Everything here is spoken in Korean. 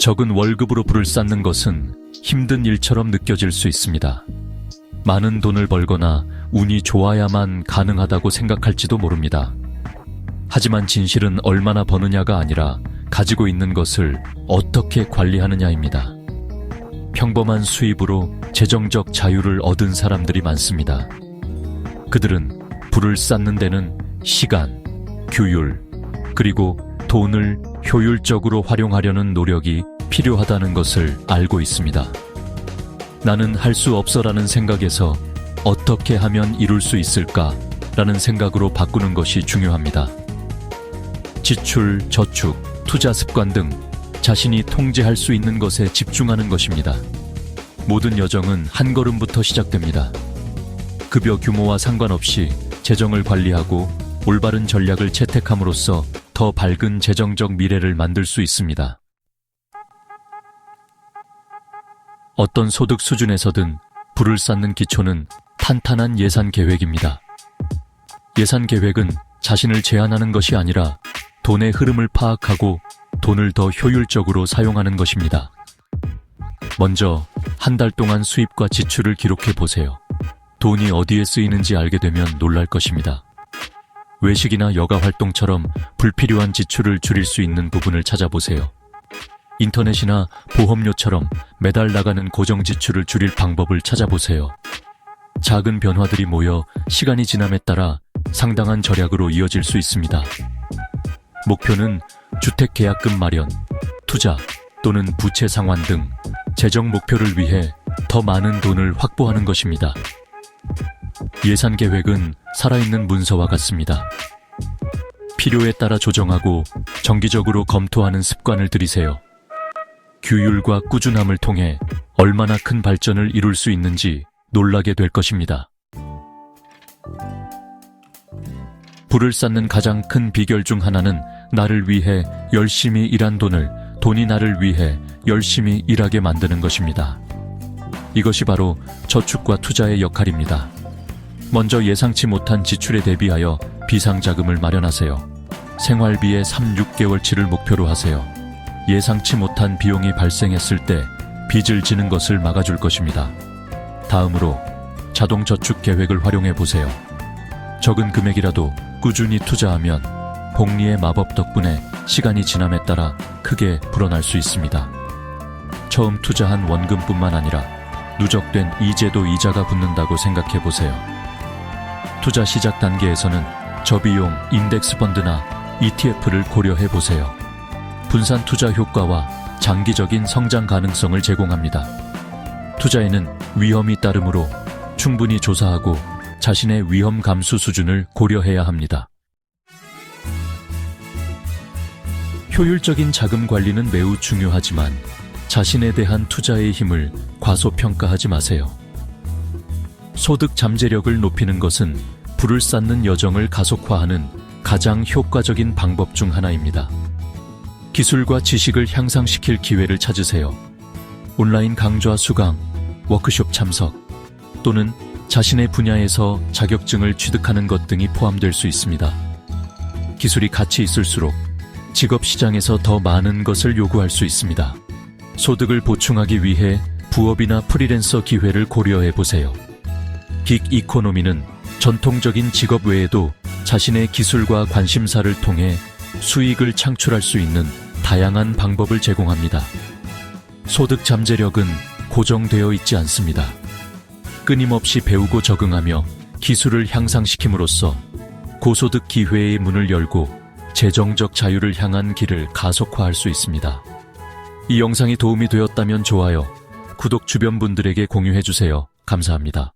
적은 월급으로 불을 쌓는 것은 힘든 일처럼 느껴질 수 있습니다. 많은 돈을 벌거나 운이 좋아야만 가능하다고 생각할지도 모릅니다. 하지만 진실은 얼마나 버느냐가 아니라 가지고 있는 것을 어떻게 관리하느냐입니다. 평범한 수입으로 재정적 자유를 얻은 사람들이 많습니다. 그들은 불을 쌓는 데는 시간, 규율, 그리고 돈을 효율적으로 활용하려는 노력이 필요하다는 것을 알고 있습니다. 나는 할 수 없어라는 생각에서 어떻게 하면 이룰 수 있을까? 라는 생각으로 바꾸는 것이 중요합니다. 지출, 저축, 투자 습관 등 자신이 통제할 수 있는 것에 집중하는 것입니다. 모든 여정은 한 걸음부터 시작됩니다. 급여 규모와 상관없이 재정을 관리하고 올바른 전략을 채택함으로써 더 밝은 재정적 미래를 만들 수 있습니다. 어떤 소득 수준에서든 불을 쌓는 기초는 탄탄한 예산 계획입니다. 예산 계획은 자신을 제한하는 것이 아니라 돈의 흐름을 파악하고 돈을 더 효율적으로 사용하는 것입니다. 먼저 한 달 동안 수입과 지출을 기록해 보세요. 돈이 어디에 쓰이는지 알게 되면 놀랄 것입니다. 외식이나 여가 활동처럼 불필요한 지출을 줄일 수 있는 부분을 찾아보세요. 인터넷이나 보험료처럼 매달 나가는 고정 지출을 줄일 방법을 찾아보세요. 작은 변화들이 모여 시간이 지남에 따라 상당한 절약으로 이어질 수 있습니다. 목표는 주택 계약금 마련, 투자 또는 부채 상환 등 재정 목표를 위해 더 많은 돈을 확보하는 것입니다. 예산 계획은 살아있는 문서와 같습니다. 필요에 따라 조정하고 정기적으로 검토하는 습관을 들이세요. 규율과 꾸준함을 통해 얼마나 큰 발전을 이룰 수 있는지 놀라게 될 것입니다. 불을 쌓는 가장 큰 비결 중 하나는 나를 위해 열심히 일한 돈을 돈이 나를 위해 열심히 일하게 만드는 것입니다. 이것이 바로 저축과 투자의 역할입니다. 먼저 예상치 못한 지출에 대비하여 비상자금을 마련하세요. 생활비의 3, 6개월치를 목표로 하세요. 예상치 못한 비용이 발생했을 때 빚을 지는 것을 막아줄 것입니다. 다음으로 자동 저축 계획을 활용해 보세요. 적은 금액이라도 꾸준히 투자하면 복리의 마법 덕분에 시간이 지남에 따라 크게 불어날 수 있습니다. 처음 투자한 원금뿐만 아니라 누적된 이제도 이자가 붙는다고 생각해 보세요. 투자 시작 단계에서는 저비용 인덱스 펀드나 ETF를 고려해 보세요. 분산 투자 효과와 장기적인 성장 가능성을 제공합니다. 투자에는 위험이 따르므로 충분히 조사하고 자신의 위험 감수 수준을 고려해야 합니다. 효율적인 자금 관리는 매우 중요하지만 자신에 대한 투자의 힘을 과소평가하지 마세요. 소득 잠재력을 높이는 것은 불을 쌓는 여정을 가속화하는 가장 효과적인 방법 중 하나입니다. 기술과 지식을 향상시킬 기회를 찾으세요. 온라인 강좌 수강, 워크숍 참석, 또는 자신의 분야에서 자격증을 취득하는 것 등이 포함될 수 있습니다. 기술이 같이 있을수록 직업 시장에서 더 많은 것을 요구할 수 있습니다. 소득을 보충하기 위해 부업이나 프리랜서 기회를 고려해 보세요. 긱 이코노미는 전통적인 직업 외에도 자신의 기술과 관심사를 통해 수익을 창출할 수 있는 다양한 방법을 제공합니다. 소득 잠재력은 고정되어 있지 않습니다. 끊임없이 배우고 적응하며 기술을 향상시킴으로써 고소득 기회의 문을 열고 재정적 자유를 향한 길을 가속화할 수 있습니다. 이 영상이 도움이 되었다면 좋아요, 구독 주변 분들에게 공유해 주세요. 감사합니다.